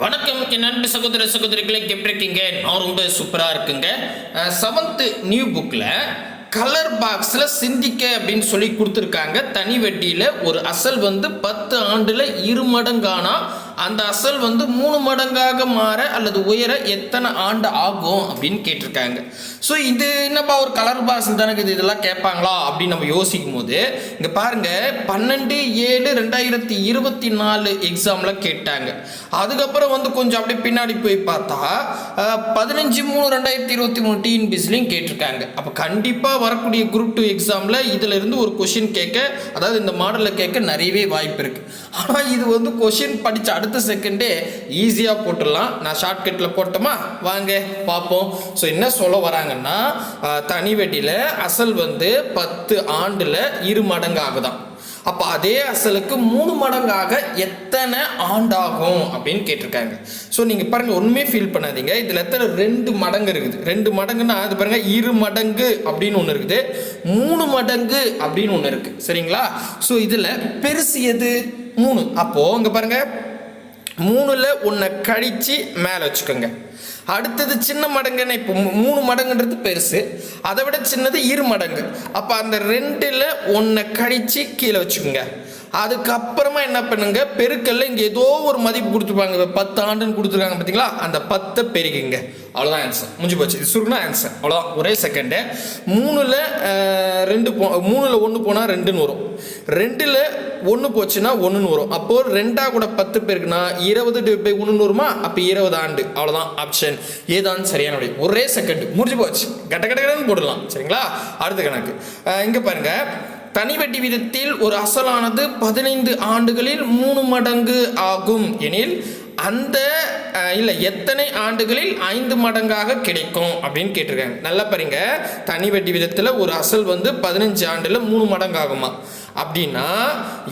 வணக்கம். என் நண்பு சகோதர சகோதரிகளை எப்படி இருக்கீங்க? நான் ரொம்ப சூப்பராக இருக்குங்க. செவன்த்து நியூ புக்கில் கலர் பாக்ஸில் சிந்திக்க அப்படின்னு சொல்லி கொடுத்துருக்காங்க. தனி வட்டியில் ஒரு அசல் வந்து பத்து ஆண்டில் இரு மடங்கானா அந்த அசல் வந்து மூணு மடங்காக மாற அல்லது உயர எத்தனை ஆண்டு ஆகும் அப்படின்னு கேட்டிருக்காங்க. ஸோ இது என்னப்பா ஒரு கலர் பாஸ் தானே இது இதெல்லாம் கேட்பாங்களா அப்படின்னு நம்ம யோசிக்கும் போது இங்கே பாருங்க பன்னெண்டு ஏழு ரெண்டாயிரத்தி இருபத்தி நாலு எக்ஸாமில் கேட்டாங்க. அதுக்கப்புறம் வந்து கொஞ்சம் அப்படியே பின்னாடி போய் பார்த்தா பதினஞ்சு மூணு ரெண்டாயிரத்தி இருபத்தி மூணு டிஎன்பிசிலையும் கேட்டிருக்காங்க. அப்போ கண்டிப்பாக வரக்கூடிய குரூப் டூ எக்ஸாமில் இதில் இருந்து ஒரு கொஷின் கேட்க அதாவது இந்த மாடலில் கேட்க நிறையவே வாய்ப்பு இருக்குது ஆனால் இது வந்து கொஷின் படித்த அடுத்த செகண்டே ஈஸியாக போட்டுடலாம். நான் ஷார்ட்கட்டில் போட்டோமா? வாங்க பார்ப்போம். ஸோ என்ன சொல்ல வராங்கன்னா தனி வெட்டியில் அசல் வந்து பத்து ஆண்டில் இரு மடங்கு ஆகுதான் அப்போ அதே அசலுக்கு மூணு மடங்காக எத்தனை ஆண்டாகும் அப்படின்னு கேட்டிருக்காங்க. ஸோ நீங்கள் பாருங்கள் ஒன்றுமே ஃபீல் பண்ணாதீங்க. இதில் எத்தனை? ரெண்டு மடங்கு இருக்குது. ரெண்டு மடங்குன்னா அது பாருங்கள் இரு மடங்கு அப்படின்னு ஒன்று இருக்குது. மூணு மடங்கு அப்படின்னு ஒன்று இருக்குது சரிங்களா? ஸோ இதில் பெருசு எது? மூணு. அப்போது இங்கே பாருங்கள் மூணில் ஒன்றை கழித்து மேலே வச்சுக்கோங்க. அடுத்தது சின்ன மடங்குன்னு இப்போ மூணு மடங்குன்றது பெருசு. அதை விட சின்னது இரு மடங்கு. அப்போ அந்த ரெண்டில் ஒன்றை கழித்து கீழே வச்சுக்கோங்க. அதுக்கப்புறமா என்ன பண்ணுங்க? பெருக்கல்ல இங்கே ஏதோ ஒரு மதிப்பு கொடுத்துருப்பாங்க. பத்து ஆண்டுன்னு கொடுத்துருக்காங்க பார்த்தீங்களா? அந்த பத்தை பெருக்குங்க. அவ்வளோதான் ஆன்சர் முடிஞ்சு போச்சு. இது சுருக்குனா ஆன்சர் அவ்வளோதான் ஒரே செகண்டு மூணில் ரெண்டு போ மூணில் ஒன்று போனால் ரெண்டுன்னு வரும். ரெண்டில் ஒன்று போச்சுன்னா ஒன்றுன்னு வரும். அப்போது ரெண்டாக கூட பத்து பேருக்குன்னா இருபது டிவைட் பை ஒன்றுன்னு வருமா? அப்போ இருபது ஆண்டு. அவ்வளோதான் ஆப்ஷன் ஏதான் சரியான விடை ஒரே செகண்டு முடிஞ்சு போச்சு. கட்ட கட்ட கடன்னு போடலாம் சரிங்களா? அடுத்த கணக்கு. இங்கே பாருங்கள் தனி வட்டி விதத்தில் ஒரு அசலானது பதினைந்து ஆண்டுகளில் மூணு மடங்கு ஆகும். எனில் அந்த இல்லை எத்தனை ஆண்டுகளில் ஐந்து மடங்காக கிடைக்கும் அப்படின்னு கேட்டிருக்காங்க. நல்லா பாருங்க. தனி வட்டி விதத்தில் ஒரு அசல் வந்து பதினஞ்சு ஆண்டில் மூணு மடங்கு ஆகுமா அப்படின்னா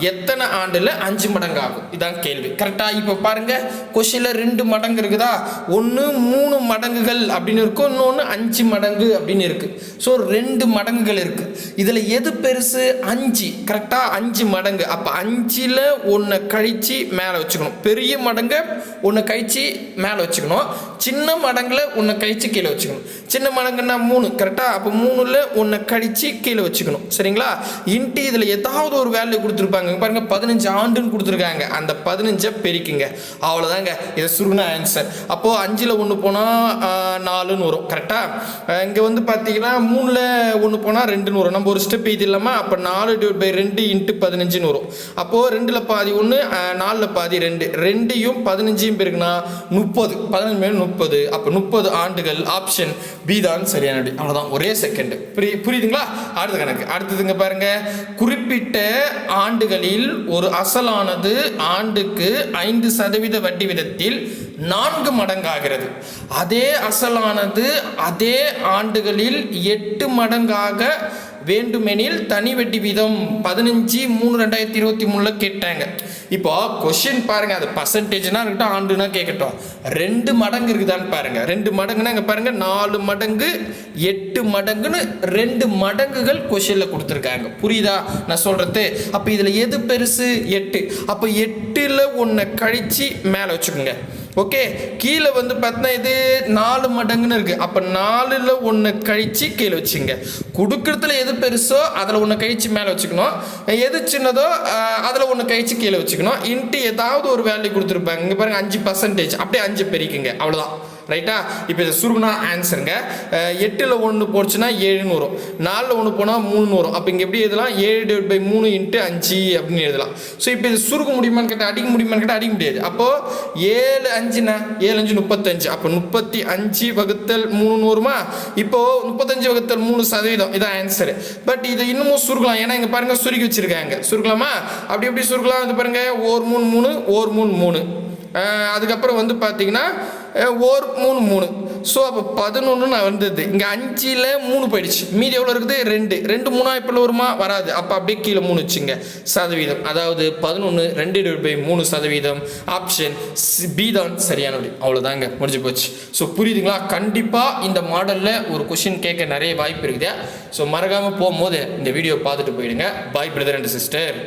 எத்தனை ஆண்டில் அஞ்சு மடங்கு ஆகும் இதான் கேள்வி. கரெக்டாக இப்போ பாருங்கள் கொஷினில் ரெண்டு மடங்கு இருக்குதா? ஒன்று மூணு மடங்குகள் அப்படின்னு இருக்கும் இன்னொன்று அஞ்சு மடங்கு அப்படின்னு இருக்குது ஸோ ரெண்டு மடங்குகள் இருக்குது இதில் எது பெருசு? அஞ்சு. கரெக்டாக அஞ்சு மடங்கு. அப்போ அஞ்சில் ஒன்றை கழித்து மேலே வச்சுக்கணும். பெரிய மடங்கை ஒன்று கழித்து மேலே வச்சுக்கணும். சின்ன மடங்கில் ஒன்று கழித்து கீழே வச்சுக்கணும். சின்ன மடங்குன்னா மூணு. கரெக்டாக அப்போ மூணில் ஒன்று கழித்து கீழே வச்சுக்கணும். சரிங்களா? இன்ட்டு இதில் ஏதாவது ஒரு வேல்யூ கொடுத்துருப்பாங்க. பாருங்க பதினஞ்சு ஆண்டுன்னு கொடுத்துருக்காங்க. அந்த பதினஞ்சை பெருக்குங்க. அவ்வளோதாங்க இதை சுருண ஆன்சர் அப்போது அஞ்சில் ஒன்று போனால் நாலுன்னு வரும். கரெக்டாக இங்கே வந்து பார்த்தீங்கன்னா மூணில் ஒன்று போனால் ரெண்டுன்னு வரும். நம்ம ஒரு ஸ்டெப் இது இல்லாமல் அப்போ நாலு டிவைட் பை ரெண்டு இன்ட்டு பதினஞ்சுன்னு வரும். அப்போது ரெண்டில் பாதி ஒன்று நாலில் பாதி ரெண்டு. ரெண்டையும் பதினஞ்சையும் பெருக்குன்னா முப்பது. பதினஞ்சு மேல் முப்பது. அப்போ முப்பது ஆண்டுகள் ஆப்ஷன் பி தான் சரியான அவ்வளோதான் ஒரே செகண்ட் புரி புரியுதுங்களா? அடுத்த கணக்கு. அடுத்ததுங்க பாருங்க. குறிப்பிட்ட ஆண்டுகளில் ஒரு அசலானது ஆண்டுக்கு ஐந்து சதவீத வட்டி விதத்தில் நான்கு மடங்காகிறது. அதே அசலானது அதே ஆண்டுகளில் எட்டு மடங்காக வேண்டுமெனில் தனி வட்டி வீதம் பதினஞ்சு மூணு ரெண்டாயிரத்தி இருபத்தி மூணில் கேட்டாங்க. இப்போ கொஷின் பாருங்க அது பர்சன்டேஜ்னா இருக்கட்டும் ஆண்டுனா கேட்கட்டும். ரெண்டு மடங்கு இருக்குதான்னு பாருங்க. ரெண்டு மடங்குனா இங்கே பாருங்க நாலு மடங்கு எட்டு மடங்குன்னு ரெண்டு மடங்குகள் கொஷினில் கொடுத்துருக்காங்க. புரியுதா? நான் சொல்றது. அப்போ இதில் எது பெருசு? எட்டு. அப்போ எட்டில் ஒன்றை கழித்து மேலே வச்சுக்கோங்க. ஓகே கீழே வந்து பார்த்தீங்கன்னா இது நாலு மடங்குன்னு இருக்குது அப்போ நாலில் ஒன்று கழித்து கீழே வச்சுங்க கொடுக்குறதுல எது பெருசோ அதில் ஒன்று கழிச்சு மேலே வச்சுக்கணும். எது சின்னதோ அதில் ஒன்று கழிச்சு கீழே வச்சுக்கணும். இன்ட்டு ஏதாவது ஒரு வேல்யூ கொடுத்துருப்பாங்க. இங்கே பாருங்கள் அஞ்சு பர்சன்டேஜ் அப்படியே அஞ்சு பெருக்குங்க. அவ்வளோதான் ரைட்டா இப்போ இது சுருகுனா ஆன்சருங்க எட்டில் ஒன்று போச்சுன்னா ஏழுன்னு வரும் நாலில் ஒன்று போனால் மூணுன்னு வரும் அப்போ இங்கே எப்படி எழுதலாம்? ஏழு டிவைட் பை மூணு இன்ட்டு அஞ்சு அப்படின்னு எழுதலாம். ஸோ இப்போ இது சுருக்க முடியுமான்னு கேட்டால் அடிக்க முடியுமான்னு கேட்டால் அடிக்க முடியாது. அப்போது ஏழு அஞ்சுண்ணா ஏழு அஞ்சு முப்பத்தஞ்சு. அப்போ முப்பத்தி அஞ்சு வகுத்தல் மூணுன்னு வருமா இப்போது முப்பத்தஞ்சு வகுத்தல் மூணு சதவீதம். இதான் ஆன்சரு பட் இது இன்னமும் சுருக்கலாம். ஏன்னா இங்கே பாருங்கள் சுருக்கி வச்சுருக்காங்க. சுருக்கலாமா? அப்படி எப்படி சுருக்கலாம். வந்து பாருங்கள் ஓர் மூணு மூணு ஓர் மூணு மூணு. அதுக்கப்புறம் வந்து பார்த்தீங்கன்னா ஓர் மூணு மூணு. ஸோ அப்போ பதினொன்று நான் வந்தது. இங்கே அஞ்சில் மூணு போயிடுச்சு. மீதி எவ்வளோ இருக்குது? ரெண்டு. ரெண்டு மூணா இப்போ வருமா? வராது. அப்போ அப்படியே கீழே மூணு வச்சுங்க. சதவீதம். அதாவது பதினொன்று ரெண்டு டிவைட் பை மூணு சதவீதம். ஆப்ஷன் பி தான் சரியான வழி. அவ்வளோதாங்க முடிஞ்சு போச்சு. ஸோ புரியுதுங்களா? கண்டிப்பாக இந்த மாடலில் ஒரு கொஷின் கேட்க நிறைய வாய்ப்பு இருக்குது. ஸோ மறக்காமல் போகும்போது இந்த வீடியோ பார்த்துட்டு போயிடுங்க. பாய் பிரதர் அண்ட் சிஸ்டர்